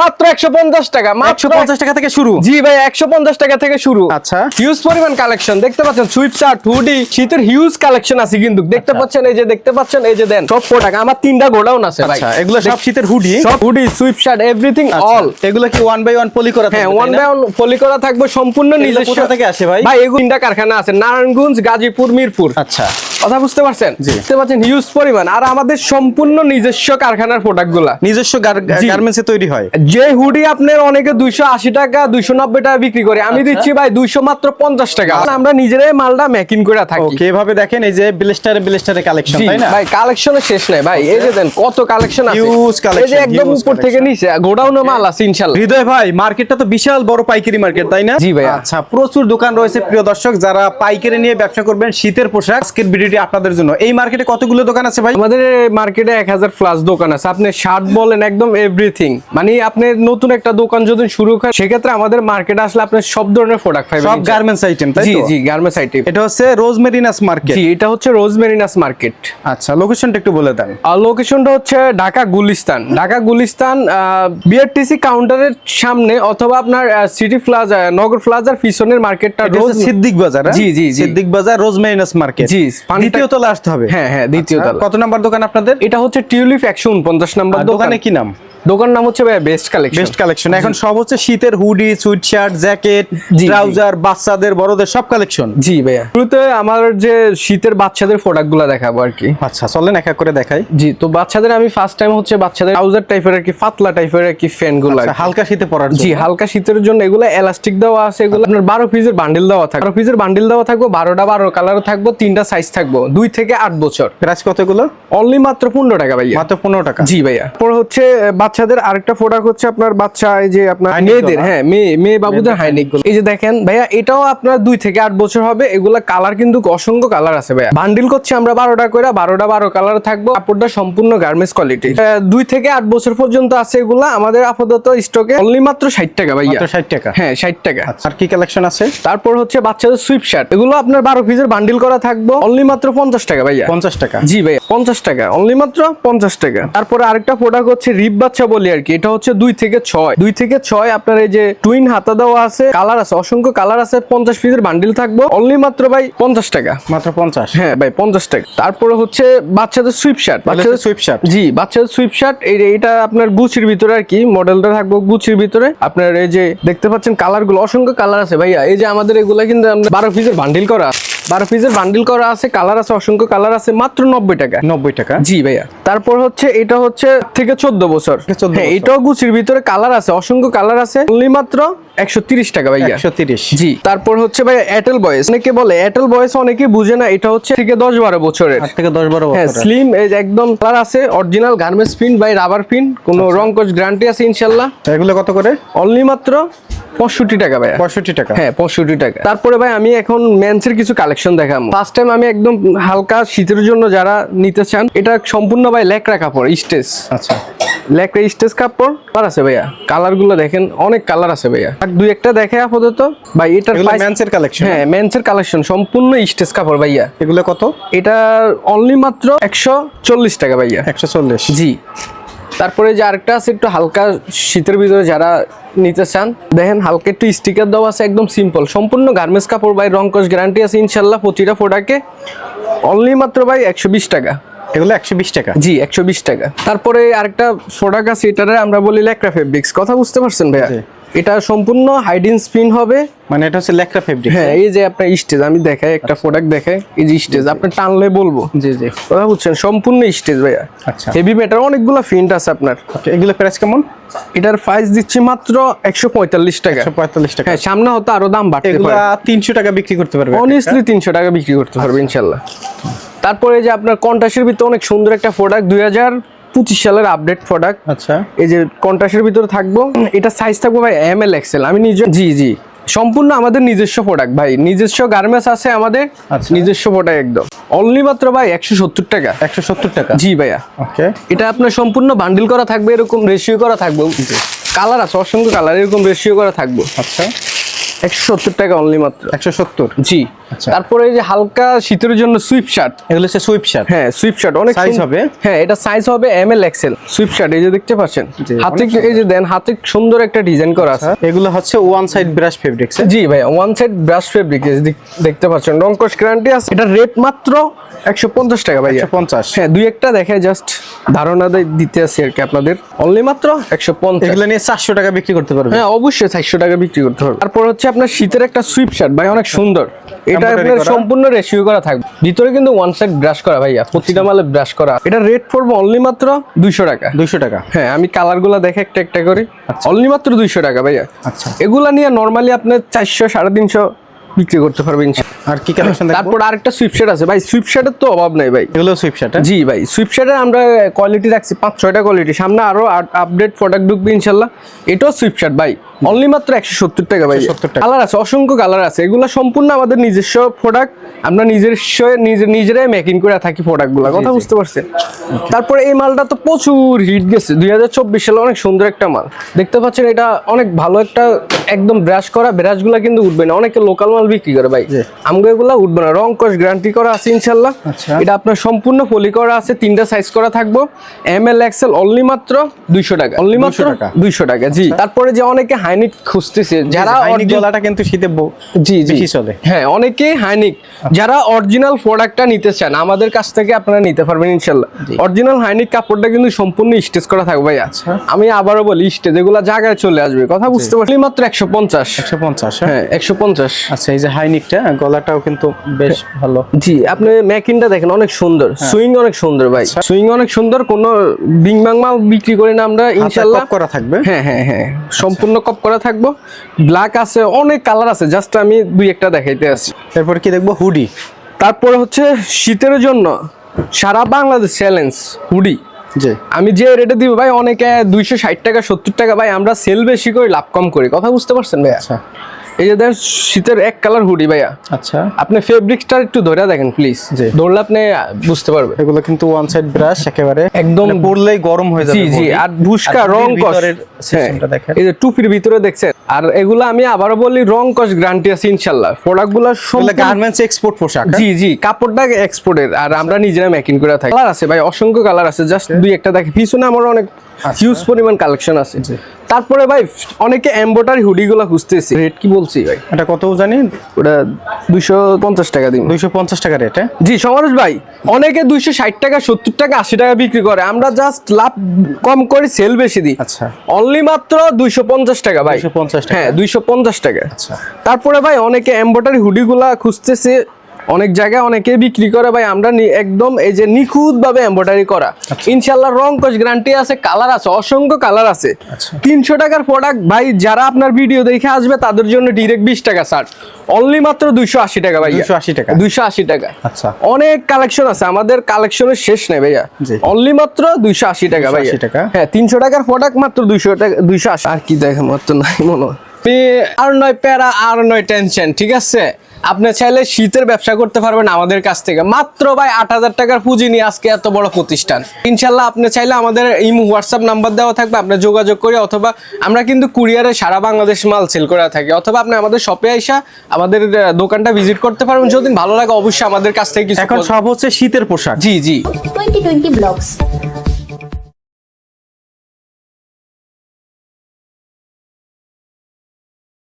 মাত্র একশো পঞ্চাশ টাকা একশো পঞ্চাশ টাকা থেকে শুরু? জি ভাই একশো পঞ্চাশ টাকা থেকে শুরু। আচ্ছা। হিউজ পরিমাণ কালেকশন দেখতে পাচ্ছেন সুইট শার্ট হুডি শীতের হিউজ কালেকশন আছে কিন্তু। দেখতে পাচ্ছেন এই যে দেখতে পাচ্ছেন এই যে দেন সব প্রোডাক্ট আমার তিনটা গোডাউন আছে ভাই। আচ্ছা এগুলো সব শীতের হুডি সব হুডি সুইট শার্ট এভরিথিং আচ্ছা, অল এগুলো কি ওয়ান বাই ওয়ান পলি করা হ্যাঁ ওয়ান বাই ওয়ান পলি করা থাকবে সম্পূর্ণ নিজস্ব থেকে আসে ভাই? ভাই এগুলো তিনটা কারখানা আছে নারায়ণগঞ্জ গাজীপুর মিরপুর। আচ্ছা। কথা বুঝতে পারছেন। বুঝতে পারছেন হিউজ পরিমাণ। আর আমাদের সম্পূর্ণ নিজস্ব কারখানার প্রোডাক্টগুলা নিজস্ব। গার্মেন্টসে তৈরি হয়। যে হুডি আপনার অনেকে দুইশো আশি টাকা দুইশো নব্বই টাকা বিক্রি করে। আমি আচ্ছা। দিচ্ছি ভাই দুইশো মাত্র পঞ্চাশ টাকা। আমরা নিজেরাই মালটা মেকিং করে থাকি। ওকে এভাবে দেখেন এই যে ব্লেস্টারে ব্লেস্টারে কালেকশন তাই না? ভাই কালেকশনের শেষ নাই। ভাই এই যে দেন কত কালেকশন আছে। Huge collection, এই যে একদম উপর থেকে। নিচে গোডাউনে মাল আছে ইনশাল্লাহ হৃদয় ভাই মার্কেটটা তো বিশাল বড় পাইকারি মার্কেট তাই না? জি ভাই আচ্ছা প্রচুর দোকান রয়েছে প্রিয় দর্শক যারা পাইকারি নিয়ে ব্যবসা করবেন শীতের পোশাক আজকের ভিডিওটি আপনাদের জন্য। এই মার্কেটে কতগুলো দোকান আছে ভাই? আমাদের মার্কেটে এক হাজার প্লাস দোকান আছে। আপনি শার্ট বলেন একদম এভরিথিং মানে আপনি নতুন একটা দোকান যদি শুরু করেন সেক্ষেত্রে আমাদের মার্কেটে আসলে আপনি সব ধরনের প্রোডাক্ট পাবেন সব গার্মেন্টস আইটেম তাই জি জি গার্মেন্টস আইটেম এটা হচ্ছে রোজমেরিনাস মার্কেট জি এটা হচ্ছে রোজমেরিনাস মার্কেট আচ্ছা লোকেশনটা একটু বলে দেন। আর লোকেশনটা হচ্ছে ঢাকা গুলিস্তান। ঢাকা গুলিস্তান বিআরটিসি কাউন্টারের সামনে অথবা আপনার সিটি প্লাজা নগর প্লাজার পিছনের মার্কেটটা রোজ সিদ্দিক বাজার হ্যাঁ? জি, জি, জি। সিদ্দিক বাজার রোজমেরিনাস মার্কেট জি, দ্বিতীয় তলা আসতে হবে। হ্যাঁ হ্যাঁ দ্বিতীয় আচ্ছা, তলা কত নাম্বার দোকান আপনাদের? এটা হচ্ছে টিউলিপ একশো উনপঞ্চাশ নাম্বার দোকানে দোকানে। কি নাম? দোকান নাম হচ্ছে ভাই বেস্ট কালেকশন বেস্ট কালেকশন এখন সব হচ্ছে শীতের hoodie sweatshirt jacket trouser বাচ্চাদের বড়দের সব কালেকশন জি ভাইয়া। শুরুতে আমার যে শীতের বাচ্চাদের প্রোডাক্টগুলা দেখাবো আর কি। আচ্ছা চলেন এক এক করে দেখাই। জি তো বাচ্চাদের আমি ফার্স্ট টাইম হচ্ছে বাচ্চাদের ট্রাউজার টাইপের আর কি পাতলা টাইপের আর কি ফ্যানগুলো আচ্ছা, হালকা শীতে পরার জি হালকা শীতের জন্য এগুলো এলাস্টিক দেওয়া আছে এগুলো আপনার বারো পিসের বান্ডিল দেওয়া থাকবে। বারো পিসের বান্ডিল দেওয়া থাকব বারোটা বারো কালার থাকব তিনটা সাইজ থাকব দুই থেকে আট বছর। প্রাইস কতগুলো অনলি মাত্র পনেরো টাকা ভাইয়া। মাত্র পনেরো টাকা। জি ভাইয়া। তারপর হচ্ছে আহ, বাচ্চাদের আরেকটা প্রোডাক্ট হচ্ছে আপনার বাচ্চা এই যে আপনার মেয়েদের হ্যাঁ মেয়ে মেয়ে বাবুদের হাইনেক এই যে দেখেন ভাইয়া এটাও আপনার দুই থেকে আট বছর হবে। এগুলা কালার কিন্তু অসংখ্য কালার আছে ভাইয়া। বান্ডিল করছে আমরা বারোটা করে বারোটা বারো কালার থাকব। কাপড়টা সম্পূর্ণ গার্মেন্টস কোয়ালিটি দুই থেকে আট বছর পর্যন্ত আছে এগুলা। আমাদের আপাতত স্টকে অনলি মাত্র ষাট টাকা ভাইয়া। ষাট টাকা? হ্যাঁ ষাট টাকা। আর কি কালেকশন আছে? তারপর হচ্ছে বাচ্চাদের সুইপ শার্ট এগুলো আপনার বারো পিসের বান্ডিল করা থাকব। অনলি মাত্র পঞ্চাশ টাকা ভাইয়া। পঞ্চাশ টাকা? জি ভাই পঞ্চাশ টাকা। অনলি মাত্র পঞ্চাশ টাকা। তারপরে আরেকটা প্রোডাক্ট হচ্ছে রিপ বাচ্চা বলি আর কি। এটা হচ্ছে দুই থেকে ছয়। দুই থেকে ছয় আপনার এই যে টুইন হাতা দেওয়া আছে কালার আছে অসংখ্য কালার আছে পঞ্চাশ পিসের বান্ডিল থাকব। অনলি মাত্র ভাই পঞ্চাশ টাকা। মাত্র পঞ্চাশ। হ্যাঁ ভাই পঞ্চাশ টাকা। তারপরে হচ্ছে বাচ্চাদের সুইপ শার্ট বাচ্চাদের সুইপ শার্ট জি বাচ্চাদের সুইপ শার্ট এটা আপনার গুচির ভিতরে আর কি মডেলটা থাকব গুচির ভিতরে। আপনার এই যে দেখতে পাচ্ছেন কালারগুলো অসংখ্য কালার আছে ভাইয়া। এই যে আমাদের এগুলা কিন্তু আমরা বারো পিসের বান্ডিল করা আছে। বারো পিসের বান্ডিল করা আছে কালার আছে অসংখ্য কালার আছে মাত্র নব্বই টাকা। নব্বই টাকা? জি ভাইয়া। তারপর হচ্ছে এটা হচ্ছে থেকে চোদ্দ বছর। থেকে 14 হ্যাঁ এটাও গুচির ভিতরে কালার আছে অসংখ্য কালার আছে অনলি মাত্র একশো তিরিশ টাকা ভাইয়া। একশো তিরিশ। জি তারপর হচ্ছে ভাই এয়ারটেল বয়েস অনেকে বলে এয়ারটেল বয়েস অনেকে বুঝে না এটা হচ্ছে থেকে দশ বারো বছরের। থেকে দশ বারো হ্যাঁ স্লিম একদম কালার আছে original garments pin by rubber pin কোনো আচ্ছা। রং কোচ গ্যারান্টি আছে ইনশাল্লাহ। এগুলো কত করে? অনলি মাত্র পঁয়ষট্টি টাকা ভাইয়া। পঁয়ষট্টি টাকা। হ্যাঁ পঁয়ষট্টি টাকা। তারপরে ভাই আমি এখন মেন্সের কিছু কালেকশন দেখাম ফার্স্ট টাইম আমি একদম হালকা শীতের জন্য যারা নিতে চান এটা সম্পূর্ণ ভাই লেকড়া কাপড় স্টেজ। আচ্ছা। লেকড়া স্টেজ কাপড় আর আছে ভাইয়া। কালারগুলো দেখেন অনেক কালার আছে ভাইয়া। আর দুই একটা দেখে আপাতত ভাই এগুলো মেন্সের কালেকশন হ্যাঁ মেন্সের কালেকশন সম্পূর্ণ স্টেজ কাপড় ভাইয়া। এগুলো কত? এটা অনলি মাত্র একশো চল্লিশ টাকা ভাইয়া। একশো চল্লিশ। জি। তারপরে যে আরেকটা আছে একটু হালকা শীতের ভিতরে যারা নিতে চান দেখেন হালকা একটু স্টিকার দেওয়া আছে একদম সিম্পল সম্পূর্ণ গার্মেন্টস কাপড় ভাই রংকশ গ্যারান্টি আছে ইনশাল্লাহ প্রতিটা প্রোডাক্টে অনলি মাত্র ভাই একশো বিশ টাকা। এগুলো একশো বিশ টাকা। জি একশো বিশ টাকা। তারপরে আরেকটা প্রোডাক্ট আছে এটারে আমরা বলি ল্যাকরা ফেব্রিক্স কথা বুঝতে পারছেন ভাইয়া। এটা সম্পূর্ণ হাইডিন স্পিন হবে। মানে এটা হচ্ছে লেকরা ফেব্রিক হ্যাঁ এই যে আপনার স্টেজ আমি দেখাই একটা প্রোডাক্ট দেখাই। এই যে স্টেজ আপনি টানলে বলব। জি জি। কথা বুঝছেন সম্পূর্ণ স্টেজ ভাইয়া। আচ্ছা। হেভি মেটার অনেকগুলো ফিন্ট আছে আপনার। এগুলো প্রাইস কেমন? এটার প্রাইস দিচ্ছি মাত্র একশো পঁয়তাল্লিশ টাকা। একশো পঁয়তাল্লিশ টাকা। হ্যাঁ সামনে হয়তো আরও দাম বাড়তে পারে। তিনশো টাকা বিক্রি করতে পারবে অনেস্টলি তিনশো টাকা বিক্রি করতে পারবে ইনশাল্লাহ। তারপরে এই যে আপনার কন্টাসের ভিতরে অনেক সুন্দর একটা প্রোডাক্ট দুই হাজার পঁচিশ সালের আপডেট প্রোডাক্ট আচ্ছা। এই যে কন্টাসের ভিতরে থাকব। এটা সাইজ থাকব ভাই এম এল এক্সেল আমি নিজে জি জি। সম্পূর্ণ আমাদের নিজস্ব প্রোডাক্ট ভাই। নিজস্ব গার্মেন্টস আছে আমাদের আচ্ছা। নিজস্ব প্রোডাক্ট একদম। অনলি মাত্র ভাই একশো সত্তর টাকা। একশো সত্তর টাকা? জি ভাইয়া। ওকে। এটা আপনার সম্পূর্ণ বান্ডিল করা থাকবে এরকম রেশিও করা থাকবে। কালার আছে অসংখ্য কালার এরকম রেশিও করা থাকবে। আচ্ছা। একশো সত্তর টাকা অনলি মাত্র। একশো সত্তর? জি। তারপরে এই যে হালকা শীতের জন্য সুইপ শার্ট এগুলো হচ্ছে সুইপ শার্ট হ্যাঁ সুইপ শার্ট অনেক সুন- হবে? হ্যাঁ এটা সাইজ হবে M L XL sweatshirt এই যে দেখতে পাচ্ছেন। হাতে এই যে দেন হাতে সুন্দর একটা ডিজাইন করা আছে। এগুলো হচ্ছে ওয়ান সাইড ব্রাশ ফেব্রিক্স জি ভাই ওয়ান সাইড ব্রাশ ফেব্রিক দেখতে পাচ্ছেন রংকশ গ্যারান্টি আছে। এটা রেট মাত্র একশো পঞ্চাশ টাকা ভাই পঞ্চাশ। হ্যাঁ দুই একটা দেখে জাস্ট ধারণা দিতে আছি আর কি আপনাদের। অনলি মাত্র একশো পঞ্চাশ। এগুলো নিয়ে চারশো টাকা বিক্রি করতে পারবে। হ্যাঁ অবশ্যই চারশো টাকা বিক্রি করতে হবে তারপর হচ্ছে আপনার শীতের একটা সুইপ শার্ট ভাই অনেক সুন্দর। এটা আপনার সম্পূর্ণ রেশিও করা থাকবে। ভিতরে কিন্তু ওয়ান সাইড ব্রাশ করা ভাইয়া। প্রতিটা মালে ব্রাশ করা। এটা রেট পড়বে অনলি মাত্র দুইশো টাকা। দুইশো টাকা। হ্যাঁ আমি কালারগুলা দেখে একটা একটা করে অনলি মাত্র দুইশো টাকা ভাইয়া। আচ্ছা। এগুলা নিয়ে নর্মালি আপনার চারশো সাড়ে তিনশো বিক্রি করতে পারবেন আর কি কালেকশন তারপর আরেকটা সুইপশার্ট আছে। ভাই সুইপশার্টের তো অভাব নাই ভাই। এগুলো সুইপ শার্ট জি ভাই সুইপশার্টের আমরা কোয়ালিটি রাখছি পাঁচ ছয়টা কোয়ালিটি সামনে আরও আপডেট প্রোডাক্ট ঢুকবে ইনশাল্লাহ। এটাও সুইপশার্ট ভাই। অনলি মাত্র একশো সত্তর টাকা ভাই। 170 টাকা। কালার আছে অসংখ্য কালার আছে। এগুলো সম্পূর্ণ আমাদের নিজস্ব প্রোডাক্ট আমরা নিজস্ব নিজে নিজেরাই মেকিং করে থাকি প্রোডাক্টগুলো কথা বুঝতে পারছেন? তারপরে এই মালটা তো প্রচুর হিট গেছে। দুই হাজার চব্বিশ সালে অনেক সুন্দর একটা মাল। দেখতে পাচ্ছেন এটা অনেক ভালো একটা একদম ব্রাশ করা। ব্রাশগুলো কিন্তু উঠবে না। অনেকে লোকাল মাল বিক্রি করে ভাই। জি। আমগো এগুলো উঠবে না। রং কস গ্যারান্টি করা আছে ইনশাল্লাহ। আচ্ছা। এটা আপনার সম্পূর্ণ পলি করা আছে। তিনটা সাইজ করা থাকব। এম এল এক্সেল অনলি মাত্র দুইশো টাকা। অনলি মাত্র দুইশো টাকা। জি। তারপরে যে অনেকে হাইনিক খুঁজতেছে যারা গলাটা কিন্তু শীতে জি জি। চলে। হ্যাঁ অনেকেই হাইনিক। যারা অরিজিনাল প্রোডাক্টটা নিতে চান আমাদের কাছ থেকে আপনারা নিতে পারবেন ইনশাল্লাহ। অরিজিনাল হাইনিক কাপড়টা কিন্তু সম্পূর্ণ স্টেজ করা থাকবে ভাই আচ্ছা। আমি আবারও বলি স্টেজ এগুলো জায়গায় চলে আসবে। কথা বুঝতে পারছি মাত্র একশো পঞ্চাশ। একশো পঞ্চাশ হ্যাঁ একশো পঞ্চাশ। আচ্ছা এই যে হাইনিকটা গলাটাও কিন্তু বেশ ভালো। জি আপনি ম্যাকিনটা দেখেন অনেক সুন্দর। হ্যাঁ। সুইং অনেক সুন্দর ভাই। সুইং অনেক সুন্দর কোনো বিং বাং মাল বিক্রি করি না আমরা ইনশাল্লাহ কপ করা থাকবে? হ্যাঁ হ্যাঁ হ্যাঁ সম্পূর্ণ কপ করা থাকব। ব্ল্যাক আছে অনেক কালার আছে জাস্ট আমি দুই একটা দেখাইতে আছি এরপর কি দেখব? হুডি। তারপরে হচ্ছে শীতের জন্য সারা বাংলাদেশ চ্যালেঞ্জ হুডি। আমি যে রেটে দিব ভাই অনেকে দুইশো ষাট টাকা সত্তর টাকা ভাই আমরা সেল বেশি করে লাভ কম করি। কথা বুঝতে পারছেন ভাই আচ্ছা। এই যে শীতের এক কালার হুডি ভাইয়া। আচ্ছা। আপনি ফেব্রিক্সটা একটু ধরে দেখেন প্লিজ। ধরলে আপনি বুঝতে পারবেন। এগুলো কিন্তু ওয়ান সাইড ব্রাশ একেবারে। একদম মানে পরলেই গরম হয়ে যাবে জি জি আর ভুসকা রং কস হ্যাঁ, দেখেন। এই যে টুপির ভিতরে দেখছেন। আর এগুলো আমি আবারও বলি রং কস গ্যারান্টি আছে ইনশাল্লাহ। প্রোডাক্টগুলো এগুলো গার্মেন্টস এক্সপোর্ট পোশাক হ্যাঁ? জি জি কাপড়টা এক্সপোর্টের আর আমরা নিজেরা মেকিং করে থাকি। কালার আছে ভাই অসংখ্য কালার আছে। জাস্ট দুই একটা দেখে। পিছনে আমার অনেক আচ্ছা। হিউজ পরিমাণ কালেকশন আছে। তারপরে ভাই অনেকে এম্বোটারি হুডি গুলো খুঁজতেছি। রেট কি বলছি ভাই? এটা কত জানি? ওটা দুইশো পঞ্চাশ টাকা দিন। দুইশো পঞ্চাশ টাকা রেট জি সমরেশ ভাই অনেকে দুইশো ষাট টাকা সত্তর টাকা আশি টাকা বিক্রি করে। আমরা জাস্ট লাভ কম করে সেল বেশি দিই। আচ্ছা। অনলি মাত্র দুইশো পঞ্চাশ টাকা ভাই। 250 টাকা। হ্যাঁ দুইশো পঞ্চাশ টাকা। আচ্ছা। তারপরে ভাই অনেকে এম্বোটারি হুডিগুলা খুঁজতেছে অনেক জায়গায় অনেকে বিক্রি করে ভাই আমরা একদম এই যে নিখুঁত ভাবে এম্বোটারি করা। আচ্ছা। ইনশাল্লাহ রং কস গ্যারান্টি আছে কালার আছে অসংখ্য কালার আছে। আচ্ছা। তিনশো টাকার প্রোডাক্ট ভাই যারা আপনার ভিডিও দেখে আসবে তাদের জন্য ডিরেক্ট বিশ টাকা ছাড়। অনলি মাত্র দুইশো আশি টাকা ভাই 280 টাকা। দুইশো আশি টাকা। আচ্ছা। অনেক কালেকশন আছে আমাদের কালেকশনের শেষ নেই ভাইয়া। অনলি মাত্র দুইশো আশি টাকা 280 টাকা। হ্যাঁ তিনশো টাকার প্রোডাক্ট মাত্র দুইশো টাকা দুইশো আশি। আর কি দেখেন মাত্র নাই মনে হয়। আর নয় প্যারা আর নয় টেনশন ঠিক আছে? আপনি চাইলে শীতের ব্যবসা করতে পারবেন আমাদের কাছ থেকে। মাত্র ভাই আট হাজার টাকার পুঁজি নিয়ে আজকে এত বড় প্রতিষ্ঠান। ইনশাল্লাহ আপনি চাইলে আমাদের ইমো হোয়াটসঅ্যাপ নাম্বার দেওয়া থাকবে আপনি যোগাযোগ করে অথবা আমরা কিন্তু কুরিয়ারে সারা বাংলাদেশ মাল সেল করে থাকি। অথবা আপনি আমাদের শপে আইসা আমাদের দোকানটা ভিজিট করতে পারবেন যদি ভালো লাগে অবশ্যই আমাদের কাছ থেকে কিছু এখন সব হচ্ছে শীতের পোশাক। জি জি। 2020 ব্লগস